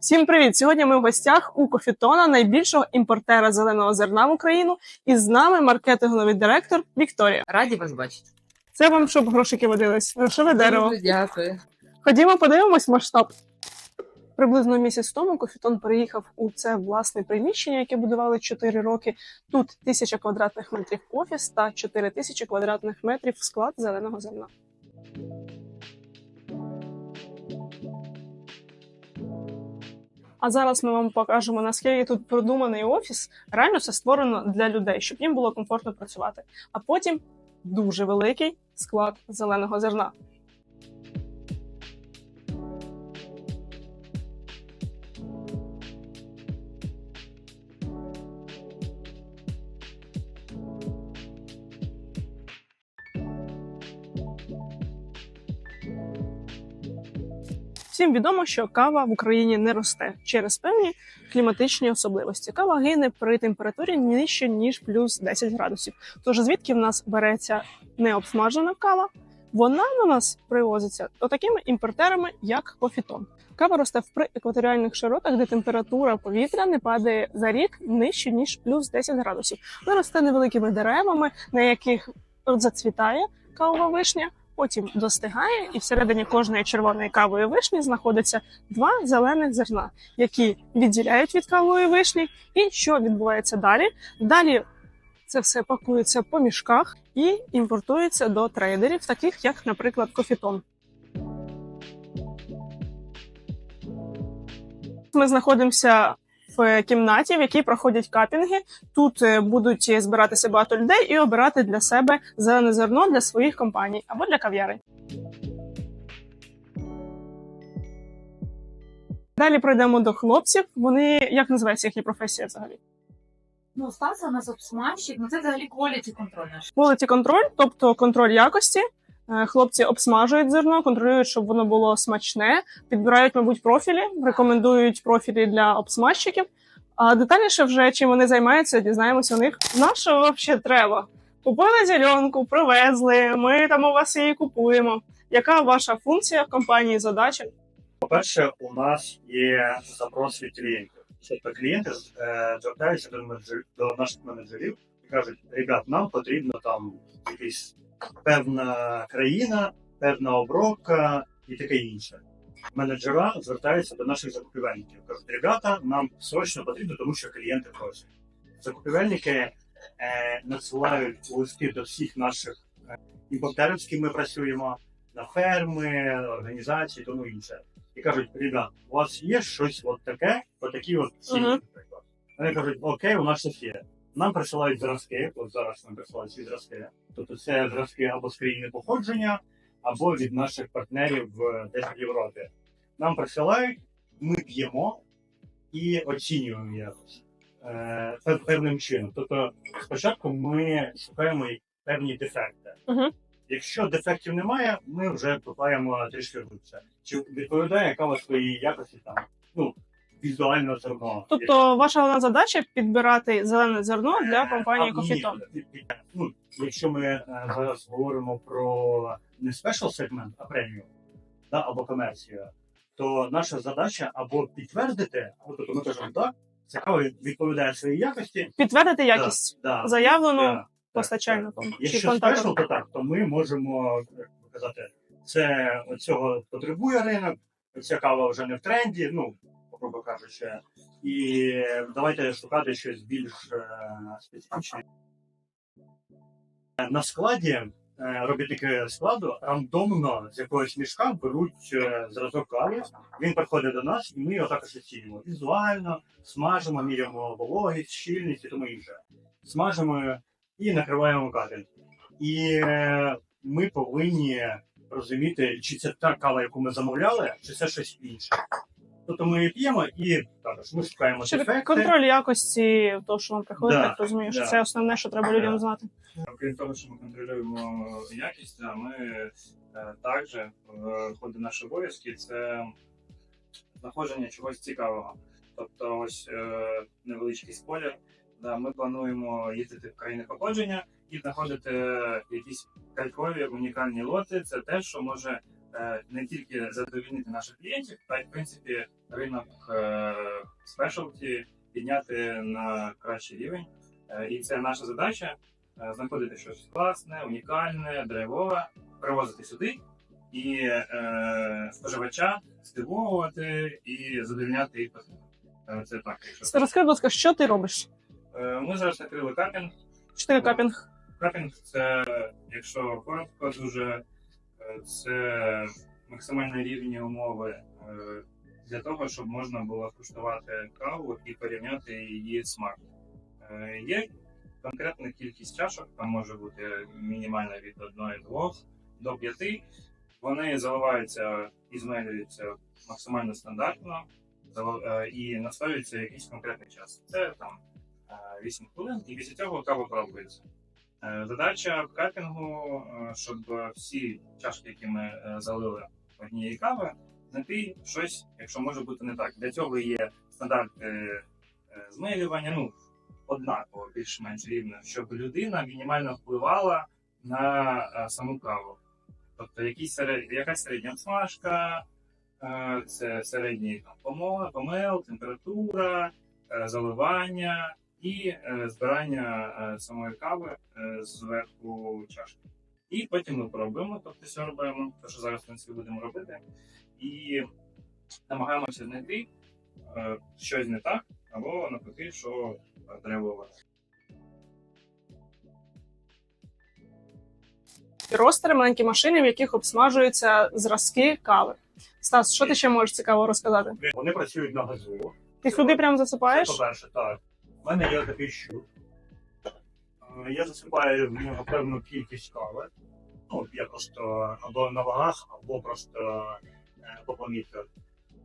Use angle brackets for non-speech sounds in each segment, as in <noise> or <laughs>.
Всім привіт! Сьогодні ми в гостях у Кофітона, найбільшого імпортера зеленого зерна в Україну. І з нами маркетинговий директор Вікторія. Раді вас бачити. Це вам, щоб грошики водились. Грошове дерево. Дякую. Ходімо, подивимось масштаб. Приблизно місяць тому Кофітон переїхав у це власне приміщення, яке будували 4 роки. Тут тисяча квадратних метрів офіс та 4 тисячі квадратних метрів склад зеленого зерна. А зараз ми вам покажемо, наскільки тут продуманий офіс. Реально все створено для людей, щоб їм було комфортно працювати. А потім дуже великий склад зеленого зерна. Всім відомо, що кава в Україні не росте через певні кліматичні особливості. Кава гине при температурі нижче ніж плюс 10 градусів. Тож звідки в нас береться необсмажена кава? Вона на нас привозиться такими імпортерами, як кофітон. Кава росте в приекваторіальних широтах, де температура повітря не падає за рік нижче ніж плюс 10 градусів. Вона росте невеликими деревами, на яких зацвітає кавова вишня, потім достигає, і всередині кожної червоної кавої вишні знаходиться два зелених зерна, які відділяють від кавової вишні. І що відбувається далі? Далі це все пакується по мішках і імпортується до трейдерів, таких як, наприклад, кофітон. Ми знаходимося в кімнаті, в якій проходять капінги. Тут е, будуть збиратися багато людей і обирати для себе зелене зерно для своїх компаній або для кав'ярень. Далі пройдемо до хлопців. Вони як називається їхня професія взагалі? Ну, Стаса у нас обсмажчик, ну це взагалі quality контроль наш. Quality контроль, тобто контроль якості. Е, Хлопці обсмажують зерно, контролюють, щоб воно було смачне, підбирають, мабуть, профілі, рекомендують профілі для обсмажчиків. А детальніше вже чим вони займаються, дізнаємося у них. На що взагалі треба? Купили зеленку, привезли. Ми там у вас її купуємо. Яка ваша функція в компанії задача? По-перше, у нас є запрос від клієнтів. Тобто клієнти е, звертаються до, менеджер- до наших менеджерів і кажуть: ребят, нам потрібно там якась певна країна, певна обробка і таке інше. Менеджера звертаються до наших закупівельників. Кажуть, ребята, нам срочно потрібно, тому що клієнти просять. Закупівельники е, надсилають листи до всіх наших е, імпортерів, з ким ми працюємо, на ферми, організації, тому інше. І кажуть, ребят, у вас є щось от таке, отакі от ціни, Мгм. наприклад. Вони кажуть, окей, у нас щось є. Нам присилають зразки, от зараз нам присилають ці зразки. Тобто це зразки або з країни походження, або від наших партнерів в- десь в Європі. Нам присилають, ми п'ємо і оцінюємо якось е, певним чином. Тобто, спочатку ми шукаємо певні дефекти. Мгм. Якщо дефектів немає, ми вже купаємо трішки глибше. Чи відповідає кава своїй якості там, ну, візуально зерно. Тобто, ваша головна задача підбирати зелене зерно для компанії А, ні, Кофітон. від- від- Ну, якщо ми е, зараз говоримо про не спешл сегмент, а преміум, да, або комерцію, то наша задача або підтвердити, або тобто ми кажемо, так, це відповідає своїй якості, Підтвердити якість да, заявлену да, постачальником Якщо спешл, то так, то ми можемо казати, це цього потребує ринок, ця кава вже не в тренді, ну, грубо кажучи, і давайте шукати щось більш е, специфічне. На складі е, робітники складу рандомно з якогось мішка беруть е, зразок кави. Він приходить до нас, і ми його також оцінюємо. Візуально смажимо, міряємо вологість, щільність і тому інше. Смажимо і накриваємо катинг. І ми повинні розуміти, чи це та кава, яку ми замовляли, чи це щось інше. Тобто ми її п'ємо і також ми шукаємо Чи дефекти. контроль якості того, що вам приходить, Да, так розумію, що да. це основне, що треба людям знати. Окрім того, що ми контролюємо якість, а ми е, також е, входить в наші обов'язки це знаходження чогось цікавого. Тобто, ось е, невеличкий спойлер. Да, ми плануємо їздити в країни походження і знаходити якісь кайфові унікальні лоти. Це те, що може е, не тільки задовільнити наших клієнтів, а й в принципі ринок е, спешалті підняти на кращий рівень. Е, І це наша задача е, знаходити щось класне, унікальне, драйвове, привозити сюди і е, споживача здивовувати і задовільняти їх потребу. Е, Це так, якщо Розкажи, будь ласка, що ти робиш? Е, ми зараз накрили капінг. Що таке капінг? Капінг це, якщо коротко, дуже е, це максимально рівні умови е, для того, щоб можна було куштувати каву і порівняти її смак. Е, Є конкретна кількість чашок, там може бути мінімальна від 1-2 до 5. Вони заливаються і змелюються максимально стандартно е, і настоюються якийсь конкретний час. Це там е, 8 хвилин, і після цього кава пробується. Е, Задача капінгу, е, щоб всі чашки, які ми е, залили однієї кави, знайти щось, якщо може бути не так. Для цього є стандарти е, змилювання, ну однаково, більш-менш рівно, щоб людина мінімально впливала на саму каву. Тобто якісь серед... якась середня смажка, це середній там, помо- помел, температура, заливання і е, збирання е, самої кави е, зверху чашки. І потім ми пробуємо, тобто сьорбаємо, те, що зараз в принципі будемо робити, і намагаємося знайти е, щось не так, або навпаки, що драйвове. Ростери, маленькі машини, в яких обсмажуються зразки кави. Стас, що ти ще можеш цікаво розказати? Вони працюють на газу. Ти сюди прям Це засипаєш? по-перше, так. У мене є такий щуп. Е, Я засипаю в нього певну кількість кави. Ну, я просто або на вагах, або просто е, по помітах.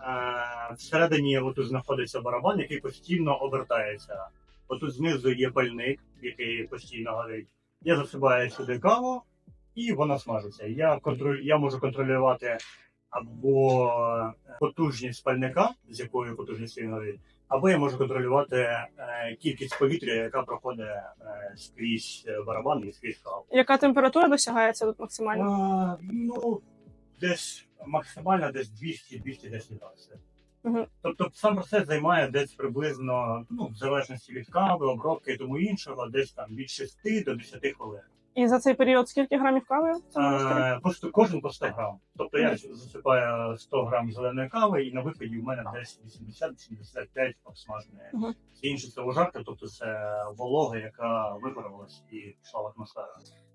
Е, Всередині отут знаходиться барабан, який постійно обертається. Отут знизу є пальник, який постійно горить. Я засипаю сюди каву, і вона смажиться. Я, контроль... я можу контролювати або потужність пальника, з якою потужністю він горить, або я можу контролювати е, кількість повітря, яка проходить е, скрізь е, барабан і скрізь каву. Яка температура досягається тут максимально? А, ну, десь максимально десь 200-210 градусів. Мгм. Тобто сам процес займає десь приблизно, ну, в залежності від кави, обробки і тому іншого, десь там від 6 до 10 хвилин. І за цей період скільки грамів кави? в цьому ростері? Е, Просто кожен по 100 грам. Тобто я засипаю 100 грам зеленої кави, і на виході в мене десь 80-85 обсмаженої. Мгм. Все інше це вожарка, тобто це волога, яка випарувалась і пішла в атмосферу.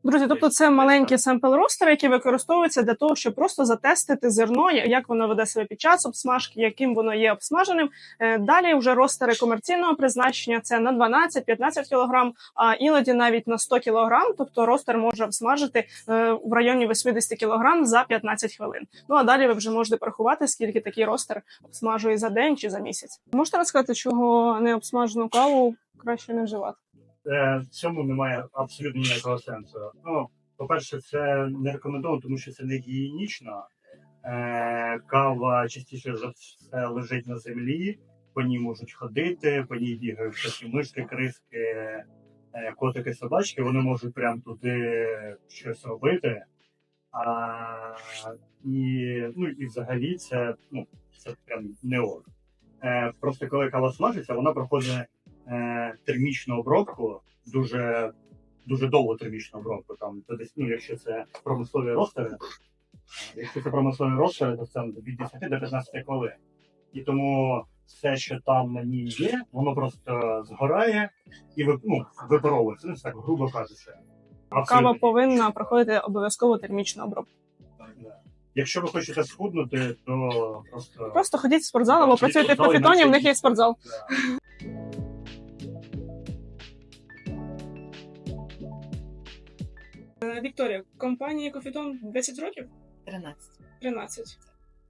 Друзі, тобто це маленькі семпл ростери, які використовуються для того, щоб просто затестити зерно, як воно веде себе під час обсмажки, яким воно є обсмаженим. Е, Далі вже ростери комерційного призначення це на 12-15 кг, а іноді навіть на 100 кг. Тобто ростер може обсмажити е, в районі 80 кг за 15 хвилин. Ну а далі ви вже можете порахувати, скільки такий ростер обсмажує за день чи за місяць. Можете розказати, чого не обсмажену каву краще не вживати? Е, В цьому немає абсолютно ніякого сенсу. Ну, по-перше, це не рекомендовано, тому що це не гігієнічно. Е, Кава частіше за все лежить на землі, по ній можуть ходити, по ній бігають мишки, криски, котики, собачки. Вони можуть прям туди щось робити. А, і, ну, і взагалі це, ну, це прям не ок. Е, просто коли кава смажиться, вона проходить е, термічну обробку, дуже, дуже довгу термічну обробку. Там, то десь, ну, якщо це промислові ростери, е, якщо це промислові ростери, то це від 10 до 15 хвилин. І тому все, що там на ній є, воно просто згорає і ви- ну, випаровується. Ну, це так, грубо кажучи. Кава Абсолютно. повинна проходити обов'язково термічну обробку. Да. Якщо ви хочете схуднути, то просто, Просто ходіть в спортзал або Ходіть в працюйте в спортзал, профітоні, в них є спортзал. да. Е, Вікторія, компанії Кофітон 10 років? 13. 13.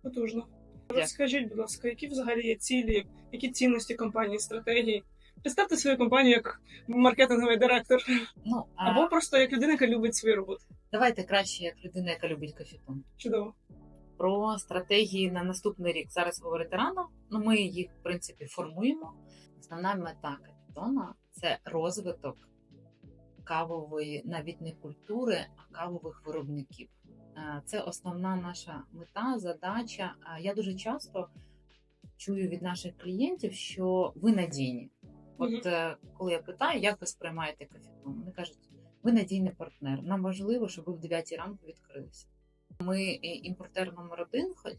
Потужно. Розкажіть, будь ласка, які взагалі є цілі, які цінності компанії, стратегії? Представте свою компанію як маркетинговий директор, Ну, а або просто як людина, яка любить свою роботу. давайте краще, як людина, яка любить кофітон. Чудово. Про стратегії на наступний рік зараз говорити рано. Ну, ми їх, в принципі, формуємо. Основна мета капітона це розвиток кавової навіть не культури, а кавових виробників. Е, Це основна наша мета, задача. Я дуже часто чую від наших клієнтів, що ви надійні. От е, коли я питаю, як ви сприймаєте кафетон, вони кажуть, ви надійний партнер. Нам важливо, щоб ви в 9 ранку відкрилися. Ми імпортер номер один, хоч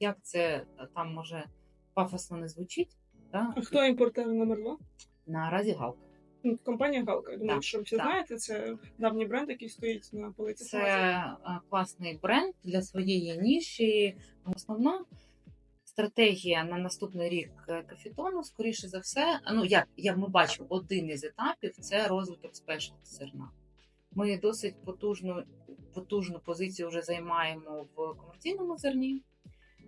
як це е, там може пафосно не звучить, да? А хто імпортер номер два? наразі галка. Ну, Компанія Галка. Я думаю, Так, що всі так. знаєте, це давній бренд, який стоїть на полиці. Це магазину. класний бренд для своєї ніші. Основна стратегія на наступний рік е, кафітону, скоріше за все, ну як я ми бачимо, один із етапів це розвиток спешлті зерна. Ми досить потужну, потужну позицію вже займаємо в комерційному зерні.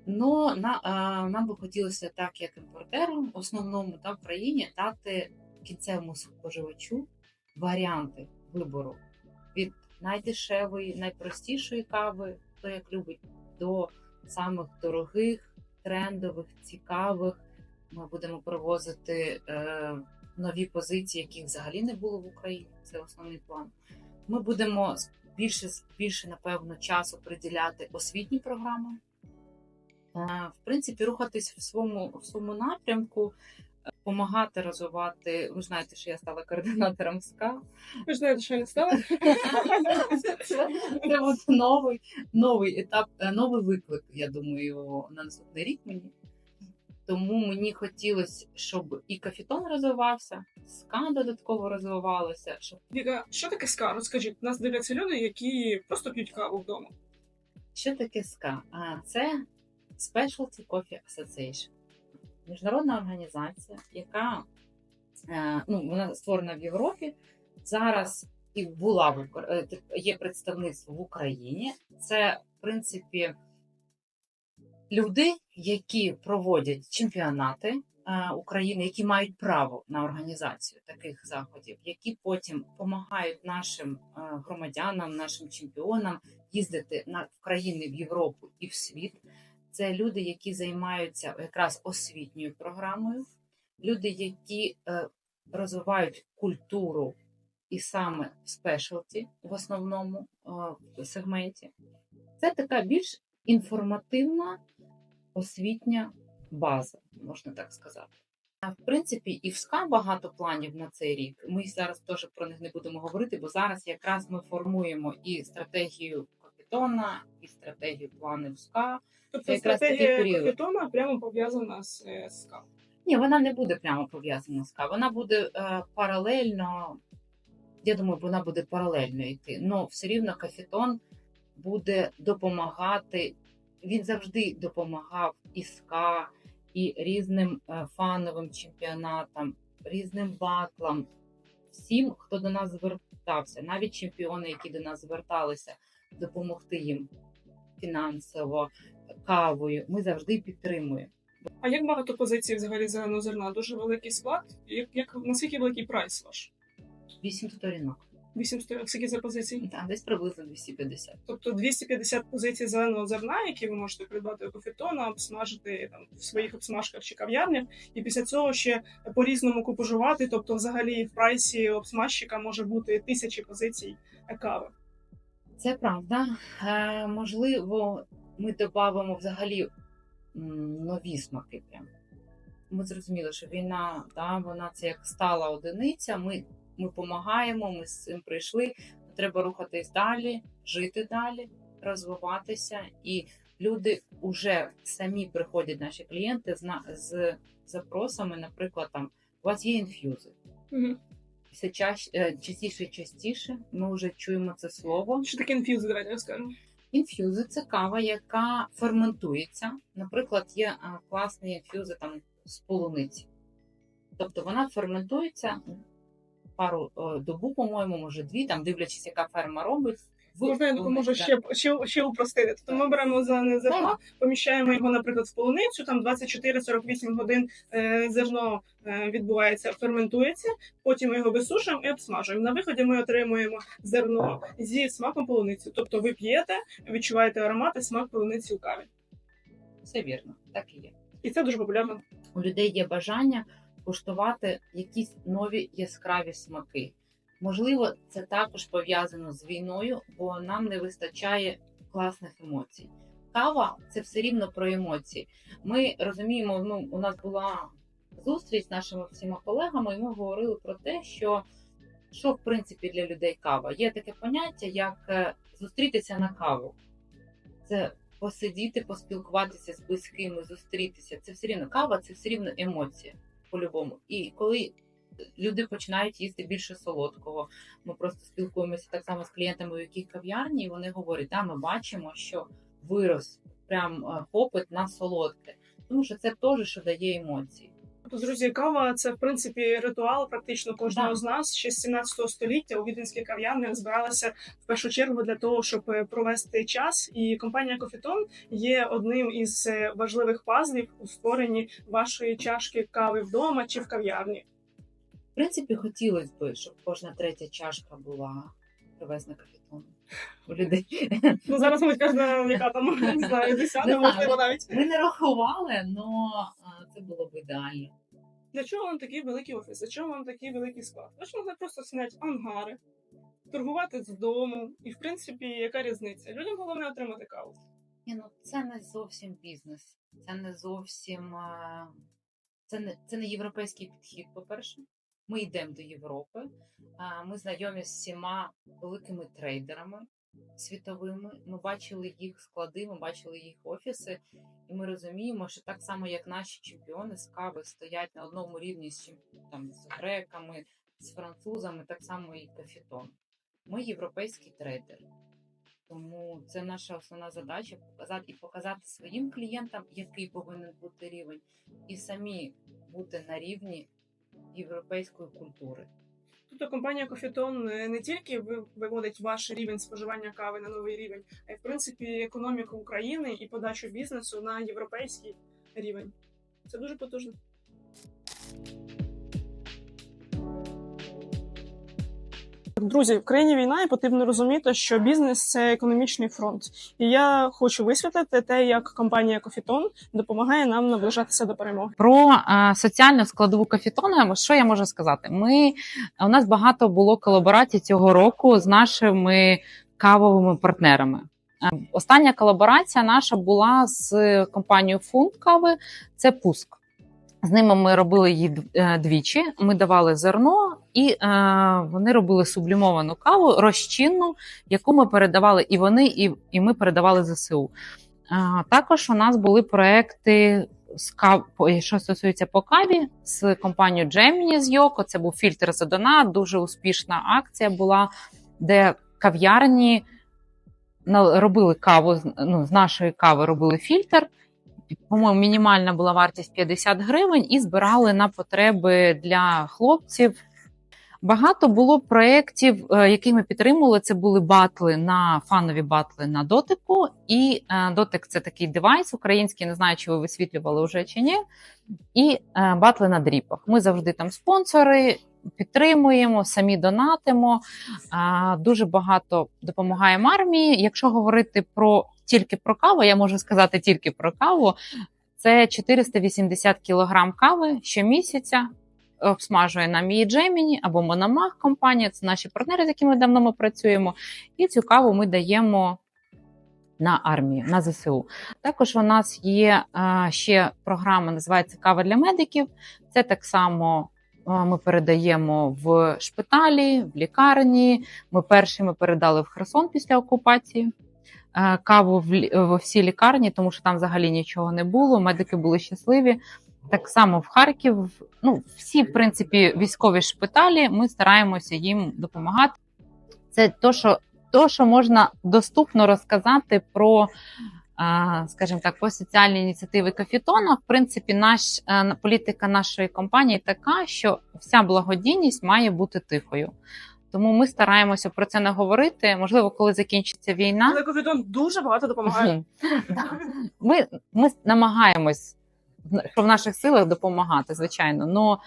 Но на, а, нам би хотілося, так як імпортерам, основному та в країні, дати кінцевому споживачу варіанти вибору від найдешевої, найпростішої кави, хто як любить, до самих дорогих, трендових, цікавих. Ми будемо привозити е, нові позиції, яких взагалі не було в Україні. Це основний план. Ми будемо більше, більше напевно, часу приділяти освітній програмам. Е, В принципі, рухатись в своєму, в своєму напрямку, допомагати розвивати. Ви знаєте, що я стала координатором СКА. Ви знаєте, що я не стала? <laughs> Це, от новий, новий етап, е, новий виклик, я думаю, на наступний рік мені. Тому мені хотілося, щоб і кафітон розвивався, СКА додатково розвивалося, щоб Віка, що таке ска? Розкажіть, нас дивляться люди, які просто п'ють каву вдома. Що таке СКА? А, Це Specialty Coffee Association. Міжнародна організація, яка е, ну, вона створена в Європі. Зараз і була в е, є представництво в Україні. Це, в принципі, люди, які проводять чемпіонати е, України, які мають право на організацію таких заходів, які потім допомагають нашим громадянам, нашим чемпіонам їздити на в країни в Європу і в світ. Це люди, які займаються якраз освітньою програмою, люди, які е, розвивають культуру і саме в спешалті в основному е, сегменті. Це така більш інформативна освітня база, можна так сказати. В принципі, і в СКА багато планів на цей рік. Ми зараз теж про них не будемо говорити, бо зараз якраз ми формуємо і стратегію капітона, і стратегію планів СКА. Тобто Це якраз стратегія період. капітона прямо пов'язана з е, ска. Ні, вона не буде прямо пов'язана з СКА. Вона буде е, паралельно. Я думаю, вона буде паралельно йти. але все рівно кафітон буде допомагати. Він завжди допомагав і СКА, і різним е, фановим чемпіонатам, різним батлам, всім, хто до нас звертався, навіть чемпіони, які до нас зверталися, допомогти їм фінансово, кавою. Ми завжди підтримуємо. А як багато позицій взагалі зеленого зерна? Дуже великий склад. Як, як наскільки великий прайс ваш? Вісім сторінок. 800, скільки за позицій? Так, десь приблизно 250. Тобто 250 позицій зеленого зерна, які ви можете придбати у кофітона, обсмажити там в своїх обсмажках чи кав'ярнях, і після цього ще по-різному купожувати. Тобто, взагалі в прайсі обсмажчика може бути тисячі позицій кави. Це правда. Е, можливо, ми додамо взагалі нові смаки. Прям. Ми зрозуміли, що війна, да, вона це як стала одиниця. Ми, ми допомагаємо, ми з цим прийшли. Треба рухатись далі, жити далі, розвиватися. І люди вже самі приходять, наші клієнти, з, з запросами, наприклад, там у вас є інф'юзи. Угу. Все чаще, частіше і частіше ми вже чуємо це слово. Що таке інф'юз, давайте розкажемо. Інф'юзи це кава, яка ферментується. Наприклад, є класні інф'юзи там з полуниці. Тобто вона ферментується пару е, добу, по-моєму, може дві, там дивлячись, яка ферма робить. Можна я допоможу ще, ще, ще упростити. Тобто ми беремо зелене зерно, поміщаємо його, наприклад, в полуницю, там 24-48 годин е, зерно е, відбувається, ферментується, потім ми його висушуємо і обсмажуємо. На виході ми отримуємо зерно зі смаком полуниці. Тобто ви п'єте, відчуваєте аромат і смак полуниці у каві. Все вірно, так і є. І це дуже популярно. У людей є бажання куштувати якісь нові яскраві смаки. Можливо, це також пов'язано з війною, бо нам не вистачає класних емоцій. Кава це все рівно про емоції. Ми розуміємо, ну у нас була зустріч з нашими всіма колегами, і ми говорили про те, що що в принципі для людей кава. Є таке поняття, як е, зустрітися на каву. Це посидіти, поспілкуватися з близькими, зустрітися. Це все рівно кава, це все рівно емоція по-любому. І коли люди починають їсти більше солодкого, ми просто спілкуємося так само з клієнтами, у якій кав'ярні, і вони говорять, да, ми бачимо, що вирос прям е, попит на солодке. Тому що це теж що дає емоції. Тобто, друзі, кава це в принципі ритуал практично кожного Да. з нас. Ще з 17 століття у віденських кав'ярнях збиралася в першу чергу для того, щоб е, провести час. І компанія Кофітон є одним із е, важливих пазлів у створенні вашої чашки кави вдома чи в кав'ярні. В принципі, хотілося б, щоб кожна третя чашка була привезена капітоном у людей. Ну зараз мабуть, кожна <laughs> яка там не знаю, десята, можливо, навіть Ми не рахували, але це було б ідеально. для чого вам такий великий офіс? Для чого вам такий великий склад? Ви ж могли просто зняти ангари, торгувати з дому, і в принципі, яка різниця? Людям головне отримати каву. Ні, ну це не зовсім бізнес, це не зовсім це не це не європейський підхід. По-перше, ми йдемо до Європи. Ми знайомі з всіма великими трейдерами світовими. Ми бачили їх склади, ми бачили їх офіси, і ми розуміємо, що так само, як наші чемпіони з кави стоять на одному рівні з там, з греками, з французами, так само і кафітон. Ми європейський трейдер. Тому це наша основна задача показати і показати своїм клієнтам, який повинен бути рівень, і самі бути на рівні європейської культури. Тобто компанія Кофітон е, не тільки виводить ваш рівень споживання кави на новий рівень, а й в принципі економіку України і подачу бізнесу на європейський рівень. Це дуже потужно. Друзі, в країні війна і потрібно розуміти, що бізнес це економічний фронт. І я хочу висвітлити те, як компанія Кофітон допомагає нам наближатися до перемоги. Про е, соціальну складову кафітона, що я можу сказати? Ми у нас багато було колаборацій цього року з нашими кавовими партнерами. Е, Остання колаборація наша була з компанією Фунт. Це пуск. З ними ми робили її е, двічі. Ми давали зерно, і е, вони робили сублімовану каву, розчинну, яку ми передавали і вони, і, і ми передавали ЗСУ. Е, також у нас були проекти з кав... що стосується по каві з компанією Gemini з Йоко. Це був фільтр за донат. Дуже успішна акція була, де кав'ярні робили каву ну, з нашої кави робили фільтр. По-моєму, мінімальна була вартість 50 гривень і збирали на потреби для хлопців. Багато було проєктів, е, які ми підтримували. Це були батли на фанові батли на дотику. І е, дотик це такий девайс український, не знаю, чи ви висвітлювали вже чи ні. І е, батли на дріпах. Ми завжди там спонсори, підтримуємо, самі донатимо. Дуже багато допомагаємо армії. Якщо говорити про тільки про каву, я можу сказати тільки про каву. Це 480 кг кави щомісяця обсмажує нам її Gemini або Мономах компанія. Це наші партнери, з якими давно ми працюємо. І цю каву ми даємо на армію, на ЗСУ. Також у нас є е, ще програма, називається Кава для медиків. Це так само. е, Ми передаємо в шпиталі, в лікарні. Ми першими передали в Херсон після окупації е, каву в, в всі лікарні, тому що там взагалі нічого не було. Медики були щасливі. Так само в Харків, ну всі, в принципі, військові шпиталі. Ми стараємося їм допомагати. Це то, що, то, що можна доступно розказати про, скажімо так, про соціальні ініціативи Кафітона. В принципі, наш е, політика нашої компанії така, що вся благодійність має бути тихою. Тому ми стараємося про це не говорити. Можливо, коли закінчиться війна, Але Кофітон дуже багато допомагає. Ми, ми намагаємось в- що в наших силах допомагати, звичайно. Но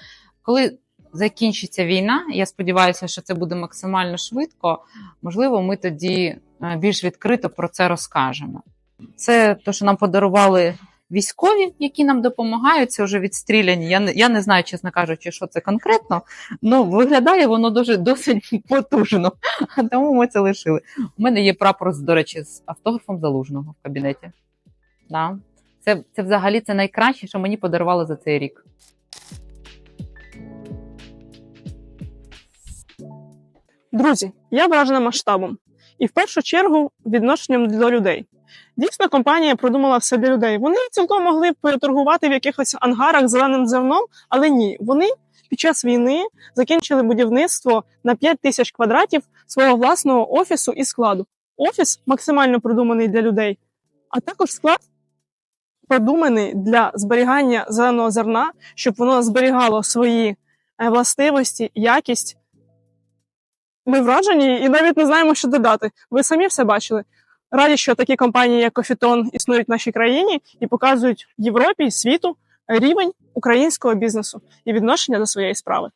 коли закінчиться війна, я сподіваюся, що це буде максимально швидко. Можливо, ми тоді е, більш відкрито про це розкажемо. Це те, що нам подарували військові, які нам допомагають, це вже відстріляні. Я не, я не знаю, чесно кажучи, що це конкретно. Ну, виглядає воно дуже досить потужно. Тому ми це лишили. У мене є прапор, до речі, з автографом залужного в кабінеті. Да. Це, це взагалі це найкраще, що мені подарували за цей рік. Друзі, я вражена масштабом і в першу чергу відношенням до людей. Дійсно, компанія продумала все для людей. Вони цілком могли переторгувати в якихось ангарах зеленим зерном, але ні, вони під час війни закінчили будівництво на 5 тисяч квадратів свого власного офісу і складу. Офіс максимально продуманий для людей, а також склад продуманий для зберігання зеленого зерна, щоб воно зберігало свої е, властивості, якість. Ми вражені і навіть не знаємо, що додати. Ви самі все бачили. Раді, що такі компанії, як Кофітон, існують в нашій країні і показують Європі і світу рівень українського бізнесу і відношення до своєї справи.